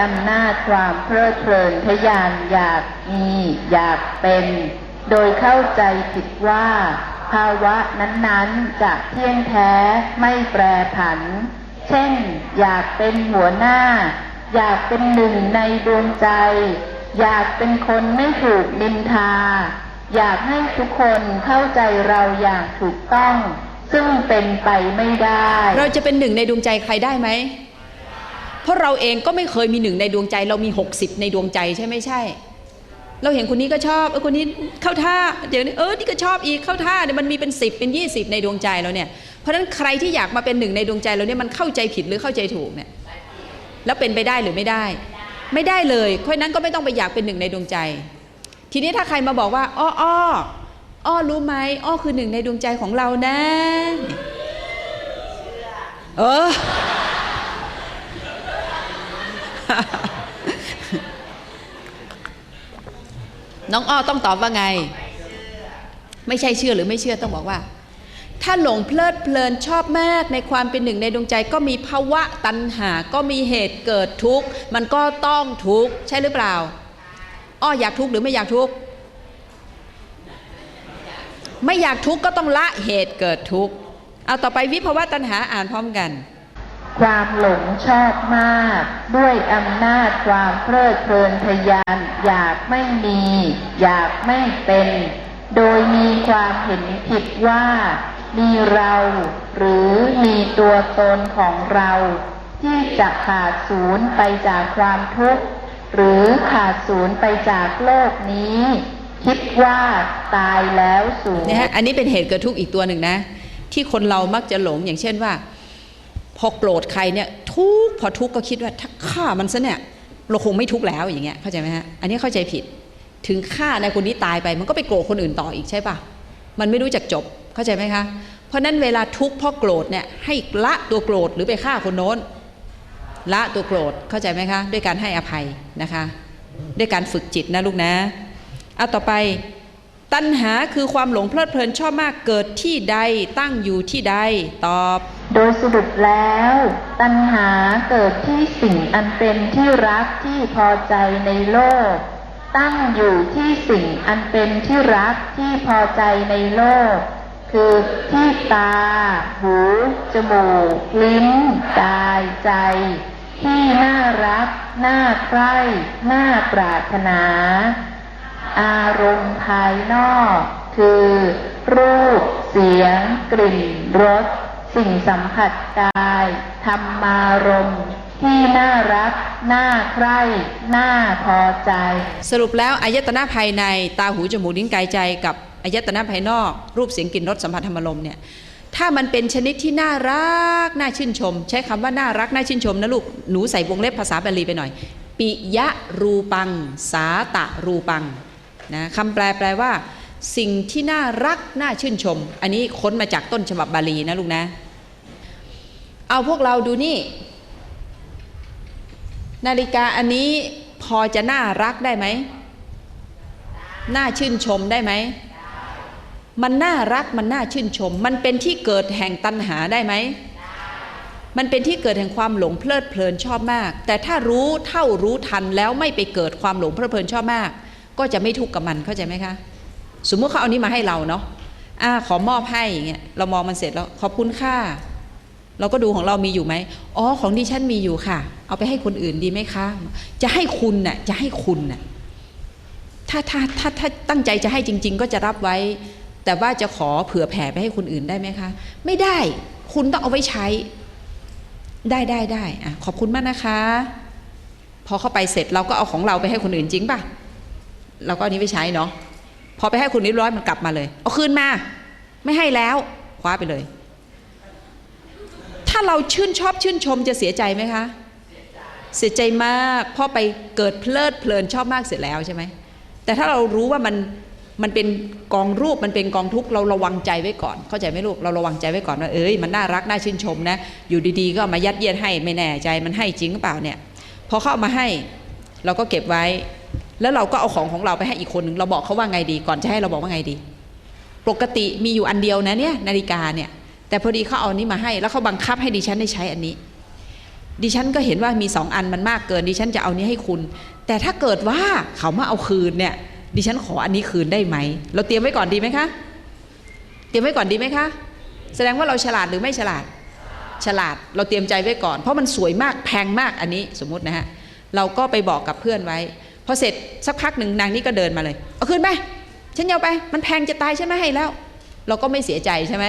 อำนาจความเพลิดเพลินทะยานอยากมีอยากเป็น โดยเข้าใจผิดว่า ภาวะนั้นๆจะเที่ยงแท้ไม่แปรผัน เช่น อยากเป็นหัวหน้า อยากเป็นหนึ่งในดวงใจ อยากเป็นคนไม่ถูกนินทา อยากให้ทุกคนเข้าใจเราอย่างถูกต้อง ซึ่งเป็นไปไม่ได้ เราจะเป็นหนึ่งในดวงใจใครได้ไหม เพราะเราเองก็ไม่เคยมีหนึ่งในดวงใจ เรามี 60 ในดวงใจใช่ไหมใช่ เราเห็นคนนี้ก็ชอบเออคนนี้เข้าท่าเดี๋ยวนี้เออนี่ก็ชอบอีกเข้าท่าเนี่ยมันมีเป็น 10 เป็น 20 ในดวงใจเราเนี่ยเพราะฉะนั้นใครที่อยากมาเป็นหนึ่งในดวงใจเราเนี่ยมันเข้าใจผิดหรือเข้าใจถูกเนี่ยแล้วเป็นไปได้หรือไม่ได้ ไม่ได้เลยเพราะฉะนั้นก็ไม่ต้องไปอยากเป็นหนึ่งในดวงใจ ทีนี้ถ้าใครมาบอกว่าอ้ออ้ออ้อรู้ไหมอ้อคือหนึ่งในดวงใจของเรานะ เออ น้องอ้อต้องตอบว่าไง ไม่ใช่เชื่อหรือไม่เชื่อต้องบอกว่า ถ้าหลงเพลิดเพลินชอบมากในความเป็นหนึ่งในดวงใจก็มีภาวะตัณหา ก็มีเหตุเกิดทุกข์ มันก็ต้องทุกข์ใช่หรือเปล่า อ้ออยากทุกข์หรือไม่อยากทุกข์ไม่อยากทุกข์ก็ต้องละเหตุเกิดทุกข์ เอาต่อไปวิภาวะตัณหาอ่านพร้อมกัน ความหลงชอบมาก ด้วยอำนาจความเพลิดเพลินทะยาน อยากไม่มี อยากไม่เป็น โดยมีความเห็นผิดว่า มีเรา หรือมีตัวตนของเรา ที่จะขาดศูนย์ไปจากความทุกข์ หรือขาดศูนย์ไปจากโลกนี้ คิดว่าตายแล้วศูนย์นะฮะอันนี้เป็นเหตุเกิดทุกข์อีกตัวหนึ่งนะ ที่คนเรามักจะหลงอย่างเช่นว่า พอโกรธใครเนี่ยทุกพอทุกก็คิดว่าถ้าฆ่ามันซะเนี่ย เราคงไม่ทุกข์แล้วอย่างเงี้ยเข้าใจไหมฮะอันนี้เข้าใจผิด ถึงฆ่านายคนนี้ตายไป มันก็ไปโกรธคนอื่นต่ออีกใช่ปะมันไม่รู้จักจบเข้าใจไหมคะ เพราะนั้นเวลาทุกข์เพราะโกรธเนี่ยให้ละตัวโกรธหรือไปฆ่าคนโน้น ละตัวโกรธเข้าใจไหมคะ ด้วยการให้อภัยนะคะ ด้วยการฝึกจิตนะลูกนะเอาต่อไปตัณหาคือความหลงเพลิดเพลินชอบมากเกิดที่ใดตั้งอยู่ที่ใดตอบ โดยสรุปแล้ว ตัณหาเกิดที่สิ่งอันเป็นที่รักที่พอใจในโลก ตั้งอยู่ที่สิ่งอันเป็นที่รักที่พอใจในโลก คือที่ตา หู จมูก ลิ้น กาย ใจ ที่น่ารัก น่าใคร่ น่าปรารถนา อารมณ์ภายนอก คือ รูป เสียง กลิ่น รส สิ่งสัมผัสกายธรรมารมณ์ที่น่ารัก น่าใคร่ น่าพอใจ สรุปแล้วอายตนะภายในตาหูจมูกลิ้นกายใจกับอายตนะภายนอก รูปเสียงกลิ่นรสสัมผัสธรรมลมเนี่ยถ้ามันเป็นชนิดที่น่ารัก น่าชื่นชม ใช้คำว่าน่ารัก น่าชื่นชมนะลูก หนูใส่วงเล็บภาษาบาลีไปหน่อย ปิยะรูปัง สาตะรูปังนะคำแปลแปลว่า สิ่งที่น่ารักน่าชื่นชม อันนี้ค้นมาจากต้นฉบับบาลีนะลูกนะ เอาพวกเราดูนี่ นาฬิกาอันนี้พอจะน่ารักได้ไหม น่าชื่นชมได้ไหม มันน่ารักมันน่าชื่นชม มันเป็นที่เกิดแห่งตัณหาได้ไหม มันเป็นที่เกิดแห่งความหลงเพลิดเพลินชอบมาก แต่ถ้ารู้เท่ารู้ทันแล้วไม่ไปเกิดความหลงเพลิดเพลินชอบมาก ก็จะไม่ทุกข์กับมันเข้าใจไหมคะ สมมติเขาเอานี้มาให้เราเนาะอ่าขอมอบให้อย่างเงี้ยเรามองมันเสร็จแล้วขอบคุณค่าเราก็ดูของเรามีอยู่ไหมอ๋อของดิฉันมีอยู่ค่ะ เอาไปให้คนอื่นดีไหมคะ จะให้คุณน่ะจะให้คุณน่ะถ้าถ้าถ้าถ้าตั้งใจจะให้จริง ๆ ก็จะรับไว้ แต่ว่าจะขอเผื่อแผ่ไปให้คนอื่นได้ไหมคะ ไม่ได้คุณต้องเอาไว้ใช้ ได้ได้ได้อะขอบคุณมากนะคะ พอเข้าไปเสร็จเราก็เอาของเราไปให้คนอื่นจริงป่ะเราก็นี้ไปใช้เนาะ พอไปให้คนเรียบร้อยมันกลับมาเลย เอาคืนมา ไม่ให้แล้ว คว้าไปเลย ถ้าเราชื่นชอบชื่นชมจะเสียใจไหมคะ เสียใจมากพราะไปเกิดเพลิดเพลินชอบมากเสร็จแล้วใช่ไหม แต่ถ้าเรารู้ว่ามันมันเป็นกองรูปมันเป็นกองทุกข์เราระวังใจไว้ก่อน เข้าใจไหมลูกเราระวังใจไว้ก่อนว่าเอ้ยมันน่ารักน่าชื่นชมนะ อยู่ดีๆ ก็มายัดเยียดให้ไม่แน่ใจมันให้จริงหรือเปล่าเนี่ย พอเขาเอามาให้ เราก็เก็บไว้ แล้วเราก็เอาของของเราไปให้อีกคนหนึ่งเราบอกเขาว่าไงดี ก่อนจะให้เราบอกว่าไงดี ปกติมีอยู่อันเดียวนะเนี่ยนาฬิกาเนี่ย แต่พอดีเขาเอานี้มาให้ แล้วเขาบังคับให้ดิฉันได้ใช้อันนี้ ดิฉันก็เห็นว่ามีสองอันมันมากเกิน ดิฉันจะเอานี้ให้คุณ แต่ถ้าเกิดว่าเขามาเอาคืนเนี่ย ดิฉันขออันนี้คืนได้ไหม เราเตรียมไว้ก่อนดีไหมคะ เตรียมไว้ก่อนดีไหมคะ แสดงว่าเราฉลาดหรือไม่ฉลาด ฉลาด เราเตรียมใจไว้ก่อน เพราะมันสวยมากแพงมากอันนี้สมมตินะฮะ เราก็ไปบอกกับเพื่อนไว้ พอเสร็จสักพักหนึ่งนางนี่ก็เดินมาเลย เอาคืนไปฉันเอาไป มันแพงจะตายฉันไหมให้แล้ว เราก็ไม่เสียใจใช่ไหม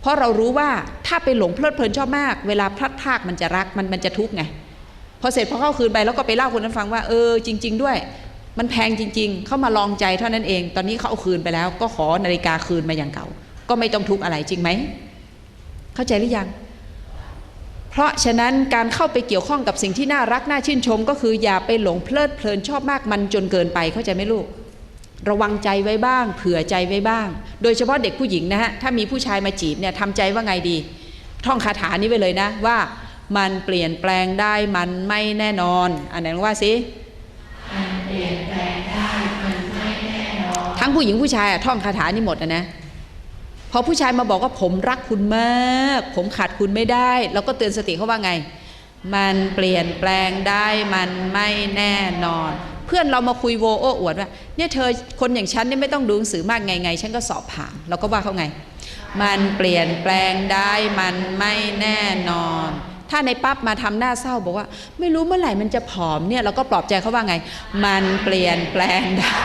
เพราะเรารู้ว่าถ้าไปหลงเพลิดเพลินชอบมาก เวลาพลัดพรากมันจะรักมันมันจะทุกข์ไงพอเสร็จพอเข้าคืนไปแล้วก็ไปเล่าคนนั้นฟังว่าเออจริง ๆ ด้วย มันแพงจริง ๆ เข้ามาลองใจเท่านั้นเอง ตอนนี้เขาเอาคืนไปแล้ว ก็ขอนาฬิกาคืนมาอย่างเก่า ก็ไม่ต้องทุกข์อะไรจริงไหมเข้าใจหรือยัง ราะฉะนั้นการเข้าไปเกี่ยวข้องกับสิ่งที่น่ารักน่าชื่นชม ก็คืออย่าไปหลงเพลิดเพลินชอบมากมันจนเกินไปเข้าใจไหมลูก ระวังใจไว้บ้าง เผื่อใจไว้บ้าง โดยเฉพาะเด็กผู้หญิงนะฮะถ้ามีผู้ชายมาจีบเนี่ยทำใจว่าไงดี ท่องคาถานี้ไว้เลยนะว่ามันเปลี่ยนแปลงได้มันไม่แน่นอนอันไหนลองว่าสิทั้งผู้หญิงผู้ชายอะท่องคาถานี้หมดอะนะ พอผู้ชายมาบอกว่าผมรักคุณมาก ผมขาดคุณไม่ได้ เราก็เตือนสติเขาว่าไง มันเปลี่ยนแปลงได้มันไม่แน่นอน เพื่อนเรามาคุยโวโอ้อวดว่าเนี่ยเธอคนอย่างฉันเนี่ยไม่ต้องดูหนังสือมากไงไงฉันก็สอบผ่านเราก็ว่าเขาไง มันเปลี่ยนแปลงได้มันไม่แน่นอน ถ้าในปั๊บมาทำหน้าเศร้าบอกว่า ไม่รู้เมื่อไหร่มันจะผอมเนี่ยเราก็ปลอบใจเขาว่าไง มันเปลี่ยนแปลงได้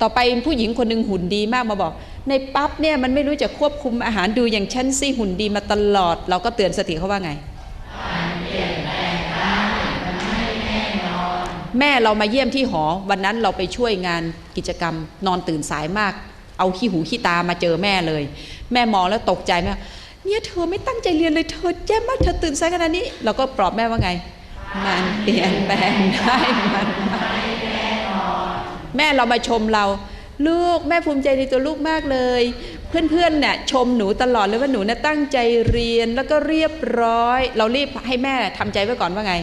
ต่อไปผู้หญิงคนหนึ่งหุ่นดีมากมาบอก ในปั๊บเนี่ยมันไม่รู้จะควบคุมอาหารดูอย่างฉันสิหุ่นดีมาตลอด เราก็เตือนสติเขาว่าไง แม่เรามาเยี่ยมที่หอ วันนั้นเราไปช่วยงานกิจกรรม นอนตื่นสายมาก เอาขี้หูขี้ตามาเจอแม่เลย แม่มองแล้วตกใจแม่เนี่ยเธอไม่ตั้งใจเรียนเลยเธอแย่มากเธอตื่นสายขนาดนี้ เราก็ปลอบแม่ว่าไง มันเปลี่ยนแปลงได้มันไม่ แม่เรามาชมเรา ลูกแม่ภูมิใจในตัวลูกมากเลย เพื่อนๆเนี่ยชมหนูตลอดเลยว่าหนูเนี่ยตั้งใจเรียนแล้วก็เรียบร้อย เรารีบให้แม่ทำใจไว้ก่อนว่าไง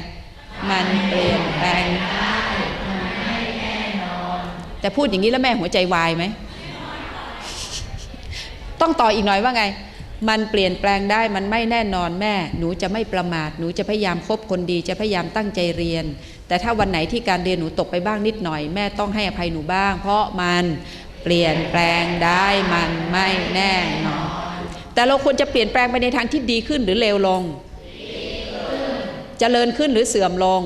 มันเปลี่ยนแปลงแต่พูดอย่างนี้แล้วแม่หัวใจวายไหมต้องต่ออีกหน่อยว่าไง มันเปลี่ยนแปลงได้มันไม่แน่นอนแม่ หนูจะไม่ประมาทหนูจะพยายามคบคนดีจะพยายามตั้งใจเรียน แต่ถ้าวันไหนที่การเรียนหนูตกไปบ้างนิดหน่อย แม่ต้องให้อภัยหนูบ้าง เพราะมันเปลี่ยนแปลงได้มันไม่แน่นอนแต่เราควรจะเปลี่ยนแปลงไปในทางที่ดีขึ้นหรือเลวลงเจริญขึ้นหรือเสื่อมลง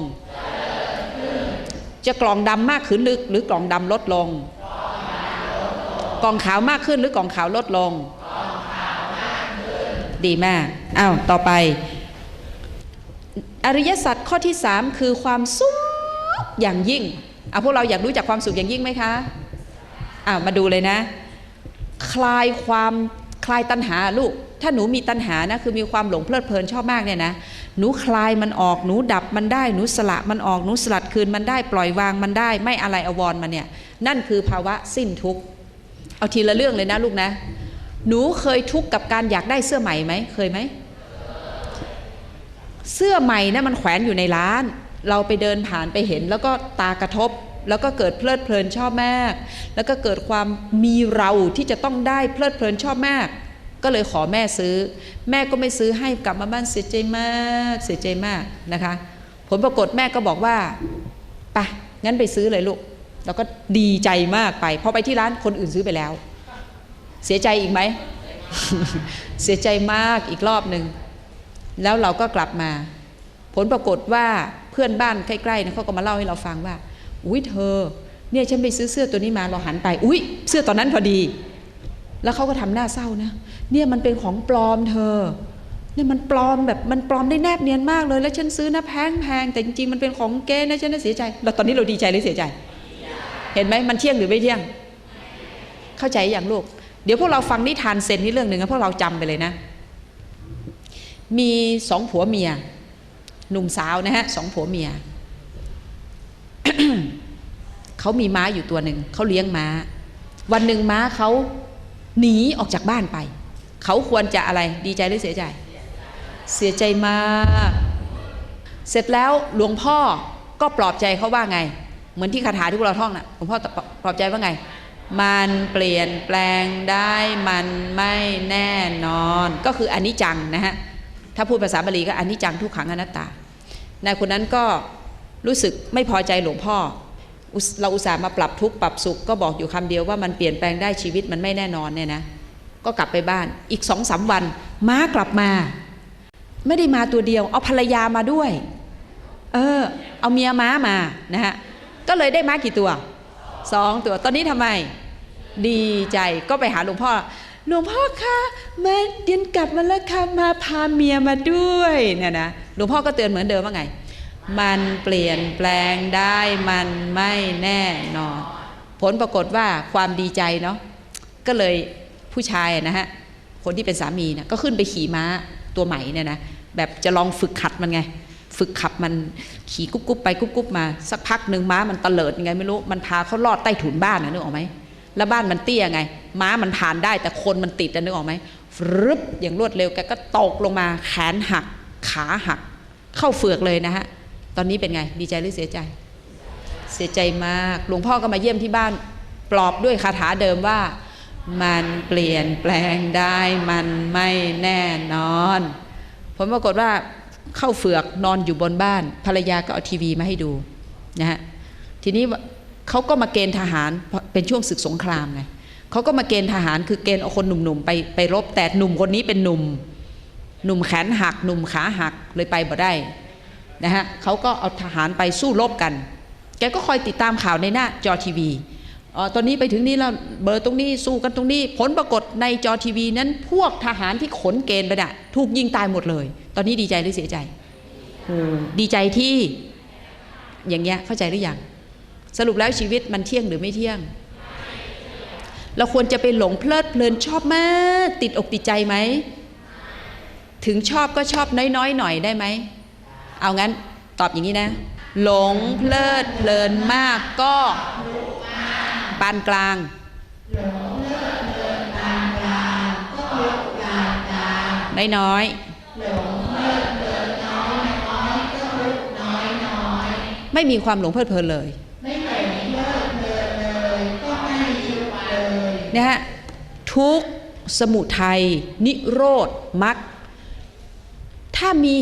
จะกล่องดำมากขึ้นหรือหรือกล่องดำลดลง กล่องขาวมากขึ้นหรือกล่องขาวลดลงดี ดีมากอ้าวต่อไป อริยสัจข้อที่สามคือความสุขอย่างยิ่งเอะพวกเราอยากรู้จักความสุขอย่างยิ่งไหมคะอ้าวมาดูเลยนะ คลายความคลายตัณหาลูก ถ้าหนูมีตัณหานะคือมีความหลงเพลิดเพลินชอบมากเนี่ยนะหนูคลายมันออกหนูดับมันได้หนูสละมันออกหนูสลัดคืนมันได้ปล่อยวางมันได้ ไม่อะไรอววรมันเนี่ยนั่นคือภาวะสิ้นทุกข์เอาทีละเรื่องเลยนะลูกนะ หนูเคยทุกข์กับการอยากได้เสื้อใหม่ไหมเคยไหม เสื้อใหม่นะมันแขวนอยู่ในร้าน เราไปเดินผ่านไปเห็น แล้วก็ตากระทบ แล้วก็เกิดเพลิดเพลินชอบมาก แล้วก็เกิดความมีเราที่จะต้องได้เพลิดเพลินชอบมาก ก็เลยขอแม่ซื้อ แม่ก็ไม่ซื้อให้กลับมาบ้านเสียใจมากเสียใจมากนะคะ ผลปรากฏแม่ก็บอกว่าไปงั้นไปซื้อเลยลูกแล้วก็ดีใจมากไปพอไปที่ร้านคนอื่นซื้อไปแล้ว เสียใจอีกไหม เสียใจมากอีกรอบหนึ่ง แล้วเราก็กลับมา ผลปรากฏว่าเพื่อนบ้านใกล้ๆนะเขาก็มาเล่าให้เราฟังว่า อุ้ยเธอ เนี่ยฉันไปซื้อเสื้อตัวนี้มาเราหันไป อุ้ยเสื้อตอนนั้นพอดี แล้วเขาก็ทำหน้าเศร้านะ เนี่ยมันเป็นของปลอมเธอ เนี่ยมันปลอมแบบมันปลอมได้แนบเนียนมากเลย แล้วฉันซื้อนะแพงแพงแต่จริงๆมันเป็นของเก๊นะฉันน่ะเสียใจแล้วตอนนี้เราดีใจหรือเสียใจ เห็นไหมมันเที่ยงหรือไม่เที่ยง เข้าใจอย่างลูก เดี๋ยวพวกเราฟังนิทานเซนนี่เรื่องหนึ่งนะพวกเราจำไปเลยนะ มีสองผัวเมีย หนุ่มสาวนะฮะสองผัวเมียเขามีม้าอยู่ตัวหนึ่งเขาเลี้ยงม้า วันหนึ่งม้าเขาหนีออกจากบ้านไป เขาควรจะอะไรดีใจหรือเสียใจ เสียใจมากเสร็จแล้วหลวงพ่อก็ปลอบใจเขาว่าไง เหมือนที่คาถาที่พวกเราท่องนะ่ะหลวงพ่อปลอบใจว่าไง มันเปลี่ยนแปลงได้มันไม่แน่นอน ก็คืออนิจจังนะฮะ ถ้าพูดภาษาบาลีก็อนิจจังทุกขังอนัตตานายคนนั้นก็รู้สึกไม่พอใจหลวงพ่อ เราอุตส่าห์มาปรับทุกข์ปรับสุขก็บอกอยู่คำเดียวว่ามันเปลี่ยนแปลงได้ชีวิตมันไม่แน่นอนเนี่ยนะ ก็กลับไปบ้านอีกสองสามวัน ม้ากลับมา ไม่ได้มาตัวเดียว เอาภรรยามาด้วย เออ เอาเมียม้ามานะฮะก็เลยได้ม้ากี่ตัวสองตัวตอนนี้ทำไม ดีใจก็ไปหาหลวงพ่อหลวงพ่อคะมาเดียนกลับมาแล้วค่ะมาพาเมียมาด้วยเนี่ยนะหลวงพ่อก็เตือนเหมือนเดิมว่าไง มันเปลี่ยนแปลงได้มันไม่แน่นอนผลปรากฏว่าความดีใจเนาะก็เลยผู้ชายนะฮะคนที่เป็นสามีนะก็ขึ้นไปขี่ม้าตัวใหม่เนี่ยนะแบบจะลองฝึกขัดมันไง ฝึกขับมันขี่กุ๊บกุ๊บไปกุ๊บกุ๊บมาสักพักหนึ่งม้ามันเตลิดยังไงไม่รู้มันพาเขาลอดใต้ถุนบ้านนะนึกออกไหม แล้วบ้านมันเตี้ยไง ม้ามันผ่านได้แต่คนมันติดนึกออกไหมฟรึบอย่างรวดเร็วแกก็ตกลงมาแขนหัก ขาหัก เข้าเฟือกเลยนะฮะ ตอนนี้เป็นไง ดีใจหรือเสียใจ เสียใจมากหลวงพ่อก็มาเยี่ยมที่บ้าน ปลอบด้วยคาถาเดิมว่า มันเปลี่ยนแปลงได้มันไม่แน่นอนผลปรากฏว่าเข้าเฟือกนอนอยู่บนบ้าน ภรรยาก็เอาทีวีมาให้ดูนะฮะทีนี้ เขาก็มาเกณฑ์ทหารเพราะเป็นช่วงศึกสงครามไงเขาก็มาเกณฑ์ทหารคือเกณฑ์เอาคนหนุ่มๆไปไปรบแต่หนุ่มคนนี้เป็นหนุ่ม หนุ่มแขนหัก หนุ่มขาหักเลยไปบ่ได้นะฮะเขาก็เอาทหารไปสู้รบกัน แกก็คอยติดตามข่าวในหน้าจอทีวีอ๋อตอนนี้ไปถึงนี่แล้วเบอร์ตรงนี้สู้กันตรงนี้ ผลปรากฏในจอทีวีนั้นพวกทหารที่ขนเกณฑ์ไปน่ะถูกยิงตายหมดเลย ตอนนี้ดีใจหรือเสียใจดีใจที่อย่างเงี้ยเข้าใจหรือยัง สรุปแล้วชีวิตมันเที่ยงหรือไม่เที่ยง เราควรจะไปหลงเพลิดเพลินชอบมากติดอกติดใจไหม ถึงชอบก็ชอบน้อยๆหน่อยได้ไหม เอางั้นตอบอย่างนี้นะ หลงเพลิดเพลินมากก็ปานกลางน้อยน้อยไม่มีความหลงเพลิดเพลินเลย นะฮะทุกสมุทัยนิโรธมรรคถ้ามี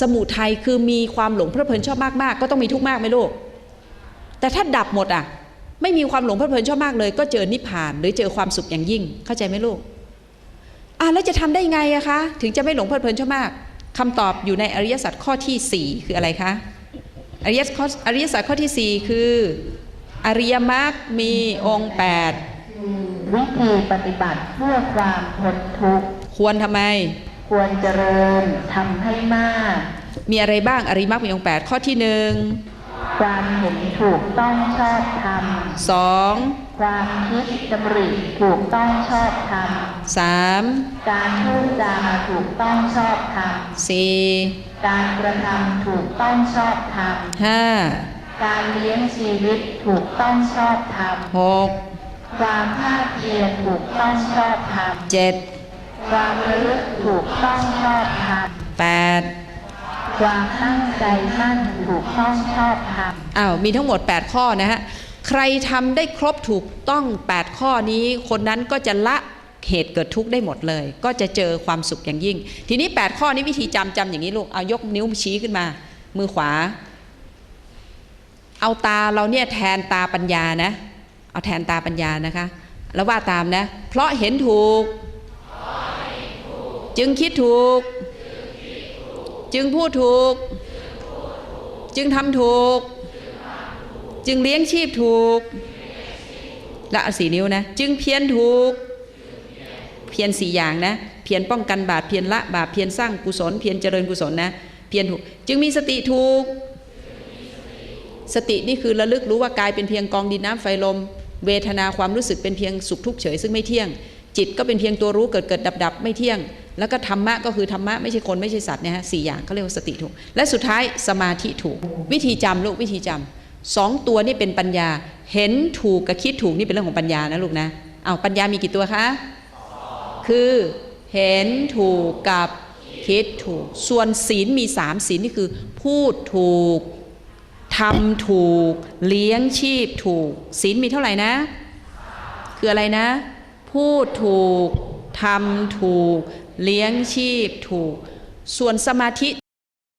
สมุทัยคือมีความหลงเพลิดเพลินชอบมากๆ ก็ต้องมีทุกข์มากไหมลูกแต่ถ้าดับหมดอะ ไม่มีความหลงเพลิดเพลินชอบมากเลย ก็เจอนิพพาน หรือเจอความสุขอย่างยิ่ง เข้าใจไหมลูกอะแล้วจะทำได้ไงอะคะ ถึงจะไม่หลงเพลิดเพลินชอบมากคำตอบอยู่ในอริยสัจข้อที่ 4 คืออะไรคะอริยสัจข้อริยสัจข้อที่ 4 คือ อริยมรรคมีองค์ วิธีปฏิบัติเพื่อความพ้นทุกข์8ควรทำไม ควรเจริญทำให้มาก มีอะไรบ้างอริยมรรคมีองค์8ข้อที่หนึ่งความเห็นถูกต้องชอบธรรมสองความคิดดำริถูกต้องชอบธรรมสามการพูดจาถูกต้องชอบธรรมสี่การกระทำถูกต้องชอบธรรมห้าการเลี้ยงชีวิตถูกต้องชอบธรรมหก ความภาคเพียรถูกต้องชอบธรรมเจ็ดความระลึกถูกต้องชอบธรรมแปดความตั้งใจมั่นถูกต้องชอบธรรมอ้าวมีทั้งหมด 8 ข้อนะฮะใครทำได้ครบถูกต้อง 8 ข้อนี้ คนนั้นก็จะละเหตุเกิดทุกข์ได้หมดเลย ก็จะเจอความสุขอย่างยิ่ง ทีนี้ 8 ข้อนี้วิธีจำจำอย่างนี้ลูกเอายกนิ้วชี้ขึ้นมา มือขวา เอาตาเราเนี่ยแทนตาปัญญานะ เอาแทนตาปัญญานะคะ แล้วว่าตามนะ เพราะเห็นถูก จึงคิดถูก จึงพูดถูก จึงทำถูก จึงเลี้ยงชีพถูกและสีนิ้วนะ จึงเพียรถูก เพียรสี่อย่างนะ เพียรป้องกันบาปเพียรละบาปเพียรสร้างกุศล เพียรเจริญกุศลนะ เพียรถูก จึงมีสติถูก สตินี่คือระลึกรู้ว่ากายเป็นเพียงกองดินน้ำไฟลม เวทนาความรู้สึกเป็นเพียงสุขทุกข์เฉยซึ่งไม่เที่ยง จิตก็เป็นเพียงตัวรู้เกิดเกิดดับดับไม่เที่ยง แล้วก็ธรรมะก็คือธรรมะไม่ใช่คนไม่ใช่สัตว์นะฮะสี่อย่างเขาเรียกว่าสติถูก และสุดท้ายสมาธิถูก วิธีจำลูกวิธีจำสองตัวนี่เป็นปัญญาเห็นถูกกับคิดถูกนี่เป็นเรื่องของปัญญานะลูกนะเอาปัญญามีกี่ตัวคะคือเห็นถูกกับคิดถูก ส่วนศีลมีสามศีลนี่คือ พูดถูก ทำถูก เลี้ยงชีพถูกศีลมีเท่าไหร่นะ คืออะไรนะ พูดถูกทำถูก เลี้ยงชีพถูก ส่วนสมาธิ